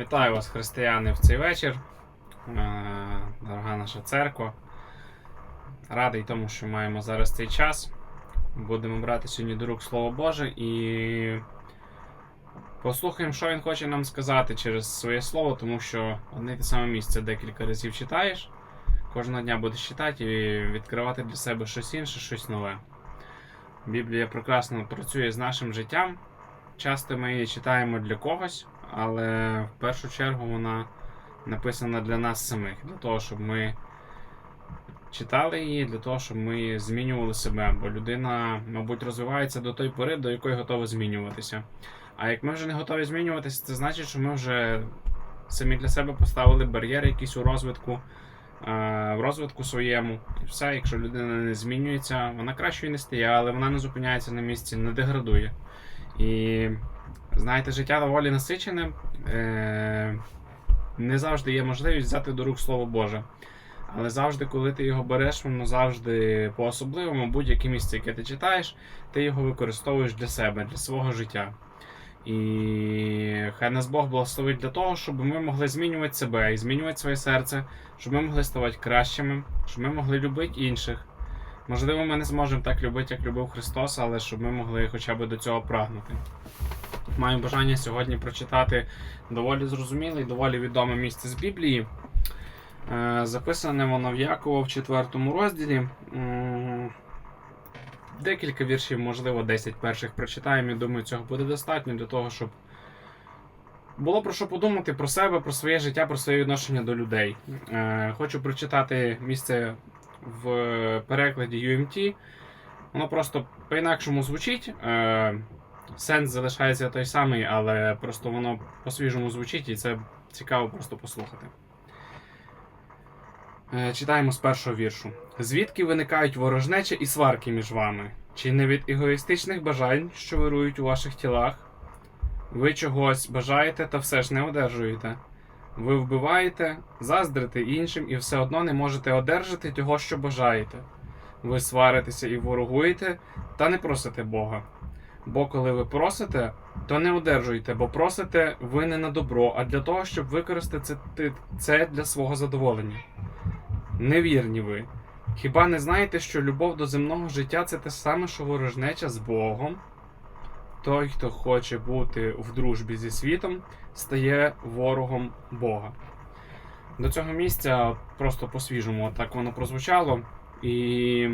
Вітаю вас, християни, в цей вечір. Е, Дорога наша церква. Радий тому, що маємо зараз цей час. Будемо брати сьогодні до рук Слово Боже і послухаємо, що він хоче нам сказати через своє слово, тому що одне й те саме місце декілька разів читаєш. Кожного дня будеш читати і відкривати для себе щось інше, щось нове. Біблія прекрасно працює з нашим життям. Часто ми її читаємо для когось, але в першу чергу вона написана для нас самих, для того, щоб ми читали її, для того, щоб ми змінювали себе. Бо людина, мабуть, розвивається до тої пори, до якої готова змінюватися. А як ми вже не готові змінюватися, це значить, що ми вже самі для себе поставили бар'єри якісь у розвитку, е, в розвитку своєму. І все, якщо людина не змінюється, вона кращою не стає, але вона не зупиняється на місці, не деградує. І знаєте, життя доволі насичене. Е, не завжди є можливість взяти до рук Слово Боже. Але завжди, коли ти його береш, воно завжди по-особливому, будь-яке місце, яке ти читаєш, ти його використовуєш для себе, для свого життя. І хай нас Бог благословить для того, щоб ми могли змінювати себе і змінювати своє серце, щоб ми могли ставати кращими, щоб ми могли любити інших. Можливо, ми не зможемо так любити, як любив Христос, але щоб ми могли хоча б до цього прагнути. Маю бажання сьогодні прочитати доволі зрозуміле і доволі відоме місце з Біблії. Е, Записане воно в Якова в 4 розділі. Декілька віршів, можливо, 10 перших прочитаємо. і думаю, цього буде достатньо для того, щоб було про що подумати про себе, про своє життя, про своє відношення до людей. Е, Хочу прочитати місце в перекладі UMT. Воно просто по-інакшому звучить. Е, Сенс залишається той самий, але просто воно по-свіжому звучить, і це цікаво просто послухати. Е, Читаємо з першого віршу. Звідки виникають ворожнеча і сварки між вами? Чи не від егоїстичних бажань, що вирують у ваших тілах? Ви чогось бажаєте та все ж не одержуєте. Ви вбиваєте, заздрите іншим і все одно не можете одержати того, що бажаєте. Ви сваритеся і ворогуєте, та не просите Бога. Бо коли ви просите, то не одержуєте, бо просите ви не на добро, а для того, щоб використати це- для свого задоволення. Невірні ви. Хіба не знаєте, що любов до земного життя це те саме, що ворожнеча з Богом? Той, хто хоче бути в дружбі зі світом, стає ворогом Бога. До цього місця просто по-свіжому так воно прозвучало. І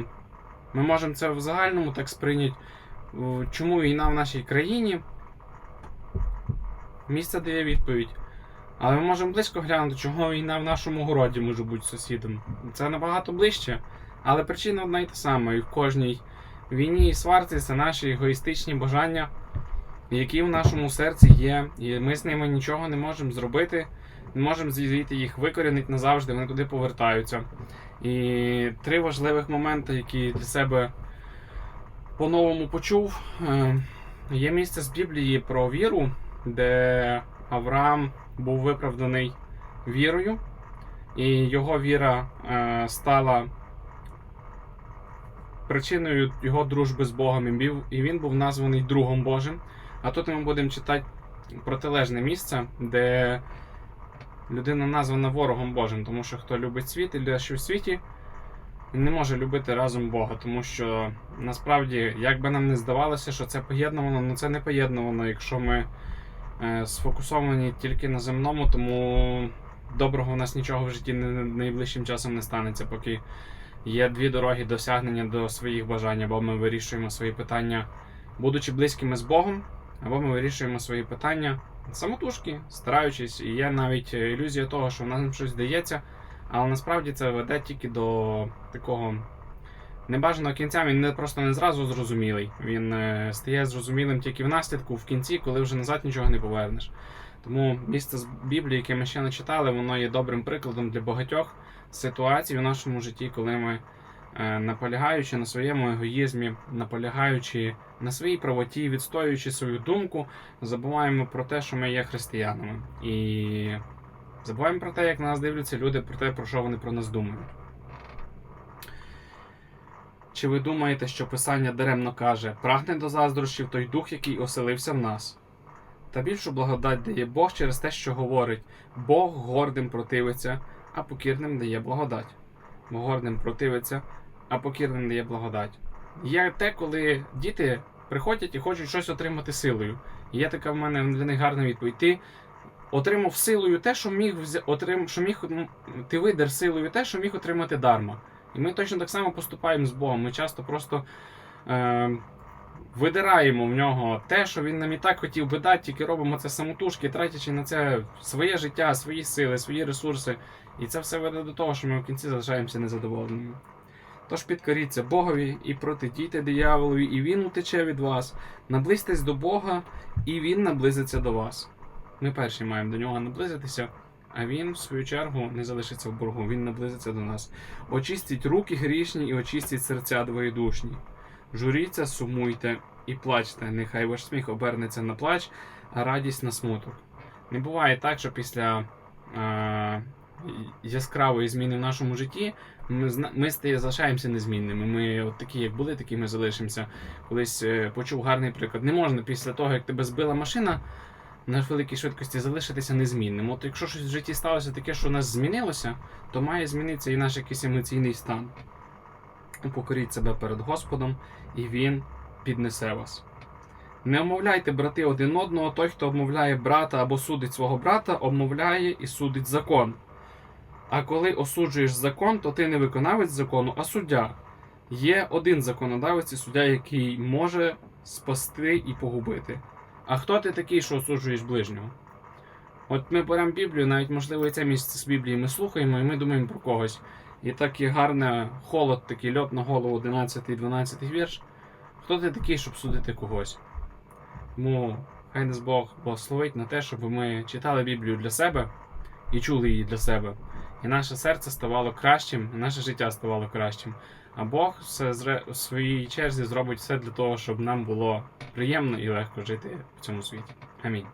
ми можемо це в загальному так сприйняти. Е, Чому війна в нашій країні? Місце дає відповідь. Але ми можемо близько глянути, чого війна в нашому городі може бути сусідом. Це набагато ближче, але причина одна й та сама. І в кожній війні і сварці це наші егоїстичні бажання, які в нашому серці є, і ми з ними нічого не можемо зробити, не можемо звідти їх викорінити назавжди, вони туди повертаються. І три важливих моменти, які для себе по-новому почув. Е, Є місце з Біблії про віру, де Авраам був виправданий вірою, і його віра е, стала причиною його дружби з Богом, і він був названий другом Божим. А тут ми будемо читати протилежне місце, де людина названа ворогом Божим, тому що хто любить світ і людина, що в світі, не може любити разом Бога, тому що насправді, як би нам не здавалося, що це поєднувано, ну це не поєднувано, якщо ми е, сфокусовані тільки на земному, тому доброго у нас нічого в житті не- найближчим часом не станеться, поки є дві дороги досягнення до своїх бажань, або ми вирішуємо свої питання, будучи близькими з Богом, або ми вирішуємо свої питання самотужки, стараючись, і є навіть ілюзія того, що в нас щось здається, але насправді це веде тільки до такого небажаного кінця. Він не просто не зразу зрозумілий. Він е, стає зрозумілим тільки в наслідку, в кінці, коли вже назад нічого не повернеш. Тому місце з Біблії, яке ми ще не читали, воно є добрим прикладом для багатьох ситуацій у нашому житті, коли ми, е, наполягаючи на своєму егоїзмі, наполягаючи на своїй правоті, відстоюючи свою думку, забуваємо про те, що ми є християнами. І забуваємо про те, як на нас дивляться люди, про те, про що вони про нас думають. Чи ви думаєте, що Писання даремно каже: прагне до заздрощів той дух, який оселився в нас? та більшу благодать дає Бог через те, що говорить: Бог гордим противиться, а покірним дає благодать. Бо гордим противиться, а покірним дає благодать. Є те, коли діти приходять і хочуть щось отримати силою. І є така в мене для них гарна відповідь. Ти отримав силою те, що міг отрим... що міг ти видер силою те, що міг отримати дарма. І ми точно так само поступаємо з Богом. Ми часто просто е... видираємо в нього те, що він нам і так хотів би дати, тільки робимо це самотужки, тратячи на це своє життя, свої сили, свої ресурси. І це все веде до того, що ми в кінці залишаємося незадоволеними. Тож підкоріться Богові і протидійте дияволові, і він утече від вас. Наблизьтесь до Бога, і він наблизиться до вас. Ми перші маємо до нього наблизитися, а він, в свою чергу, не залишиться в боргу, він наблизиться до нас. Очистіть руки грішні і очистіть серця двоєдушні. Журіться, сумуйте і плачте. Нехай ваш сміх обернеться на плач, а радість на смуток. Не буває так, що після е- яскравої зміни в нашому житті ми, ми залишаємося незмінними. Ми от такі, як були, такі ми залишимося. Колись е, почув гарний приклад. Не можна після того, як тебе збила машина на великій швидкості, залишитися незмінним. От якщо щось в житті сталося таке, що у нас змінилося, то має змінитися і наш якийсь емоційний стан. Покоріть себе перед Господом, і Він піднесе вас. Не обмовляйте, брати, один одного. Той, хто обмовляє брата або судить свого брата, обмовляє і судить закон. А коли осуджуєш закон, то ти не виконавець закону, а суддя. Є один законодавець і суддя, який може спасти і погубити. А хто ти такий, що осуджуєш ближнього? От ми беремо Біблію, навіть можливо і це місце з Біблії ми слухаємо, і ми думаємо про когось. І так є гарне холод, такий льот на голову 11 і 12 вірш. Хто ти такий, щоб судити когось? Тому хай нас Бог благословить на те, щоб ми читали Біблію для себе і чули її для себе. І наше серце ставало кращим, і наше життя ставало кращим. А Бог все зре- в своїй черзі зробить все для того, щоб нам було приємно і легко жити в цьому світі. Амінь.